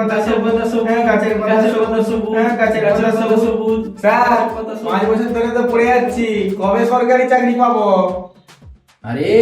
পাতা সবুজ গাছের পাতা সবুজ। পাতা সবুজ গাছের পাতা সবুজ। সবুজ স্যার গাছের পাতা সবুজ। পাঁচ বছর ধরে তো পড়ে যাচ্ছি কবে সরকারি চাকরি পাবো? আরে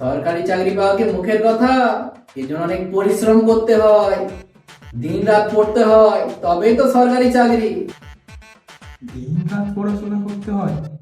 সরকারি চাকরি পাওয়া কি মুখের কথা? এর জন্য অনেক পরিশ্রম করতে হয় দিন রাত পড়তে হয় তবেই তো সরকারি চাকরি। দিন রাত পড়াশোনা করতে হয়?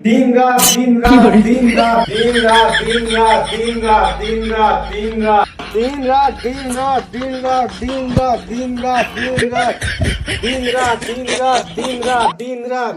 দিন রাত দিন রাত দিন রাত দিন রাত দিন রাত দিন রাত দিন রাত দিন রাত দিন রাত দিন রাত দিন রাত দিন রাত দিন রাত দিন রাত দিন রাত দিন রাত দিন রাত দিন রাত